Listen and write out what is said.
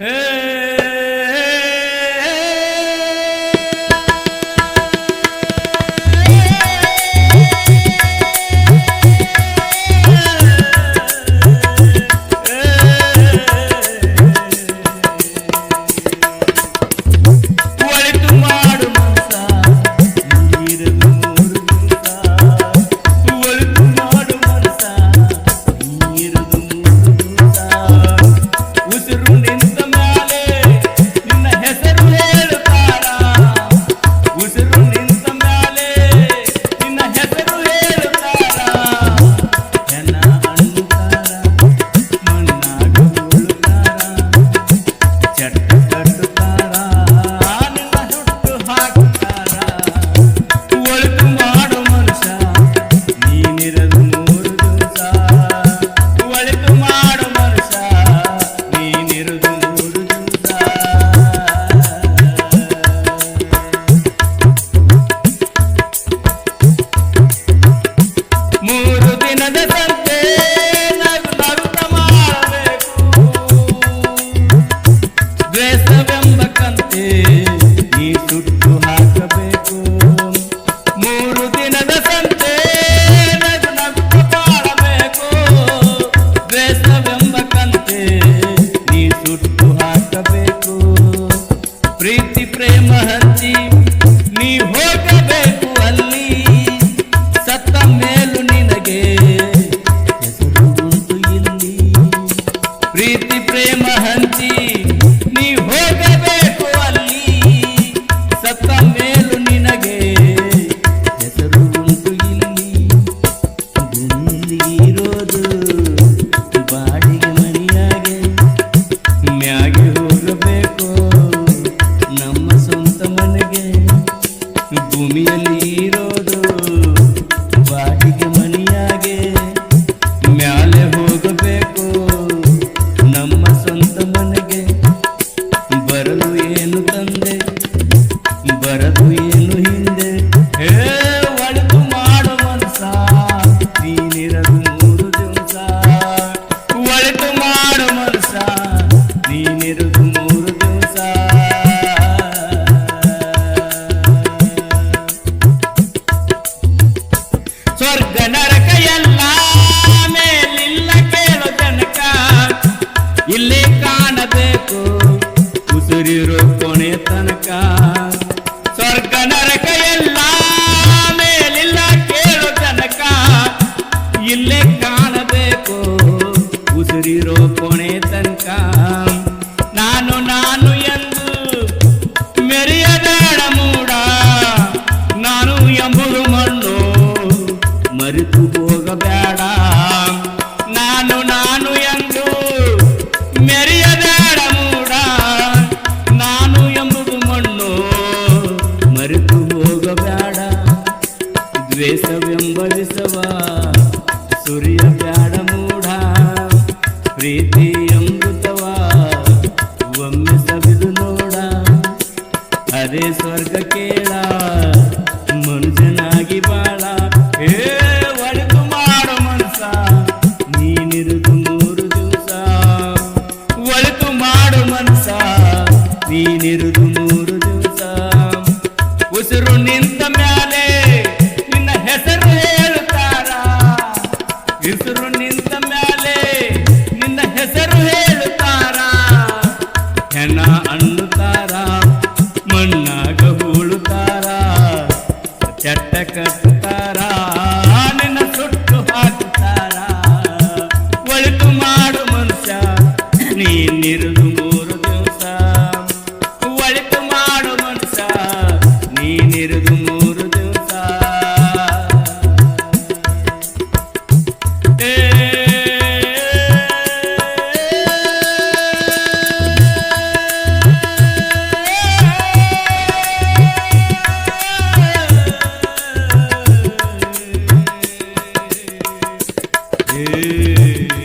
哎。महती नीव ನರಕ ಎಲ್ಲ ಮೇಲಿಲ್ಲ ಕೇಳು ತನಕ. ಇಲ್ಲಿ ಕಾಣಬೇಕು ಉಸಿರಿರು ಕೊನೆ ತನಕ. ಸ್ವರ್ಗ ನರಕ ಎಲ್ಲ ಮೇಲಿಲ್ಲ ಕೇಳು ತನಕ. ಇಲ್ಲೇ ಕಾಣಬೇಕು ಉಸಿರಿರೋ ಕೊನೆ ತನಕ. ಬ್ಯಾಡ ಮೂಡಾ ಪ್ರೀತಿ ಅಮೃತವ, ಒಮ್ಮೆ ಸವಿದು ನೋಡ. ಅದೇ ಸ್ವರ್ಗ ಕೇಳ, ಮನುಷ್ಯನಾಗಿ ಬಾಳ. ಏ ಒಡಕು ಮಾಡು ಮನಸ ನೀನಿರುದು ಮೂರು ದಿವಸ. ಒಳಕು ಮಾಡು ಮನಸ ನೀನಿರುದು Ei.